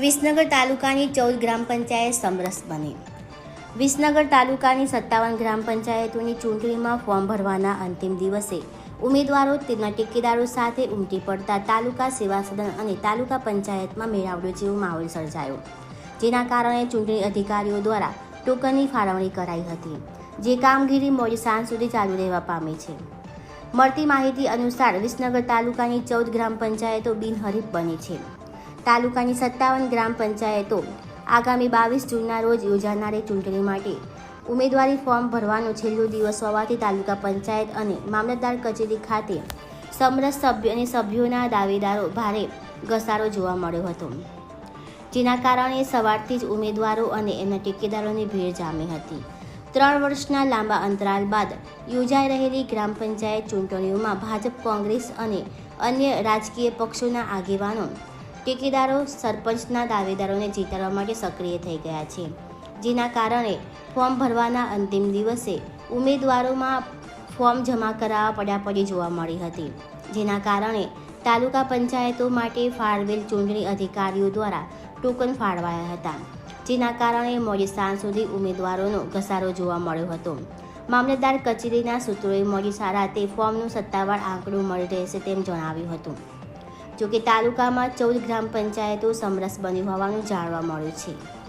વિસનગર તાલુકાની ચૌદ ગ્રામ પંચાયત સમરસ બની. વિસનગર તાલુકાની સત્તાવન ગ્રામ પંચાયતોની ચૂંટણીમાં ફોર્મ ભરવાના અંતિમ દિવસે ઉમેદવારો તેમના ટેકેદારો સાથે ઉમટી પડતા તાલુકા સેવા સદન અને તાલુકા પંચાયતમાં મેળાવડો જેવો માહોલ સર્જાયો, જેના કારણે ચૂંટણી અધિકારીઓ દ્વારા ટોકનની ફાળવણી કરાઈ હતી, જે કામગીરી મોડી સાંજ સુધી ચાલુ રહેવા પામી છે. મળતી માહિતી અનુસાર વિસનગર તાલુકાની ચૌદ ગ્રામ પંચાયતો બિનહરીફ બની છે. તાલુકાની સત્તાવન ગ્રામ પંચાયતો આગામી બાવીસ જૂનના રોજ યોજાનારી ચૂંટણી માટે ઉમેદવારી ફોર્મ ભરવાનો છેલ્લો દિવસ હોવાથી તાલુકા પંચાયત અને મામલતદાર કચેરી ખાતે સમરસ સભ્ય અને સભ્યોના દાવેદારો ભારે ઘસારો જોવા મળ્યો હતો. જેના કારણે સવારથી જ ઉમેદવારો અને એમના ટેકેદારોની ભીડ જામી હતી. ત્રણ વર્ષના લાંબા અંતરાલ બાદ યોજાઈ રહેલી ગ્રામ પંચાયત ચૂંટણીઓમાં ભાજપ, કોંગ્રેસ અને અન્ય રાજકીય પક્ષોના આગેવાનો ટેકેદારો સરપંચના દાવેદારોને જીતાડવા માટે સક્રિય થઈ ગયા છે. જેના કારણે ફોર્મ ભરવાના અંતિમ દિવસે ઉમેદવારોમાં ફોર્મ જમા કરાવવા પડાપડી જોવા મળી હતી. જેના કારણે તાલુકા પંચાયતો માટે ફાળવેલ ચૂંટણી અધિકારીઓ દ્વારા ટોકન ફાળવાયા હતા. જેના કારણે મોડી સાંજ સુધી ઉમેદવારોનો ઘસારો જોવા મળ્યો હતો. મામલતદાર કચેરીના સૂત્રોએ મોડી રાતે ફોર્મનું સત્તાવાર આંકડો મળી રહેશે તેમ જણાવ્યું હતું. જોકે તાલુકામાં ચૌદ ગ્રામ પંચાયતો સમરસ બની હોવાનું જાણવા મળ્યું છે.